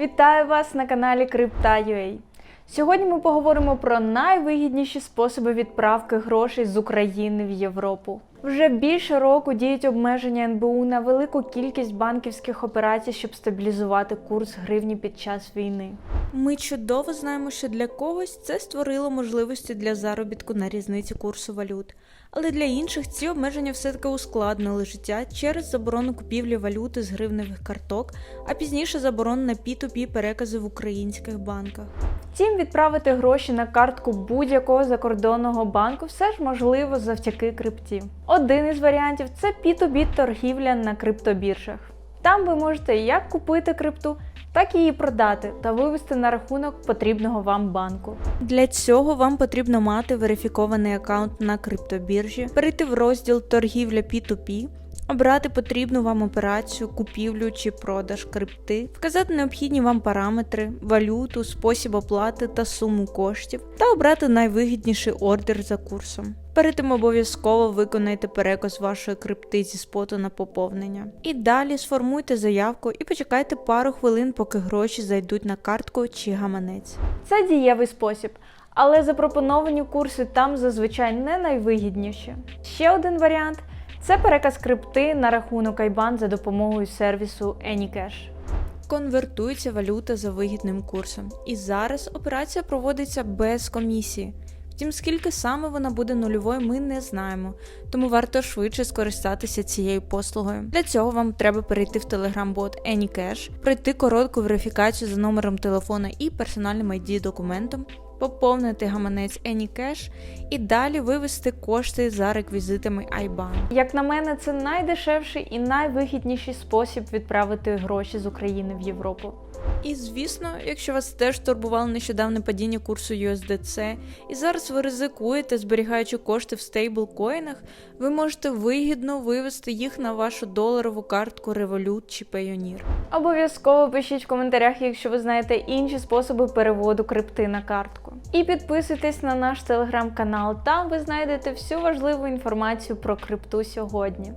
Вітаю вас на каналі Крипта.ua. Сьогодні ми поговоримо про найвигідніші способи відправки грошей з України в Європу. Вже більше року діють обмеження НБУ на велику кількість банківських операцій, щоб стабілізувати курс гривні під час війни. Ми чудово знаємо, що для когось це створило можливості для заробітку на різниці курсу валют. Але для інших ці обмеження все-таки ускладнили життя через заборону купівлі валюти з гривневих карток, а пізніше заборону на P2P перекази в українських банках. Втім, відправити гроші на картку будь-якого закордонного банку все ж можливо завдяки крипті. Один із варіантів це P2B торгівля на криптобіржах. Там ви можете як купити крипту, так і її продати та вивести на рахунок потрібного вам банку. Для цього вам потрібно мати верифікований аккаунт на криптобіржі, перейти в розділ торгівля P2P, обрати потрібну вам операцію, купівлю чи продаж крипти, вказати необхідні вам параметри, валюту, спосіб оплати та суму коштів, та обрати найвигідніший ордер за курсом. Перед тим обов'язково виконайте переказ вашої крипти зі споту на поповнення. І далі сформуйте заявку і почекайте пару хвилин, поки гроші зайдуть на картку чи гаманець. Це дієвий спосіб, але запропоновані курси там зазвичай не найвигідніші. Ще один варіант це переказ крипти на рахунок IBAN за допомогою сервісу AnyCash. Конвертується валюта за вигідним курсом. І зараз операція проводиться без комісії. Втім, скільки саме вона буде нульовою, ми не знаємо, тому варто швидше скористатися цією послугою. Для цього вам треба перейти в Telegram-бот AnyCash, пройти коротку верифікацію за номером телефона і персональним ID документом, поповнити гаманець AnyCash і далі вивести кошти за реквізитами IBAN. Як на мене, це найдешевший і найвигідніший спосіб відправити гроші з України в Європу. І звісно, якщо вас теж турбувало нещодавне падіння курсу USDC, і зараз ви ризикуєте, зберігаючи кошти в стейблкоїнах, ви можете вигідно вивести їх на вашу доларову картку Revolut чи Payoneer. Обов'язково пишіть в коментарях, якщо ви знаєте інші способи переводу крипти на картку. І підписуйтесь на наш телеграм-канал, там ви знайдете всю важливу інформацію про крипту сьогодні.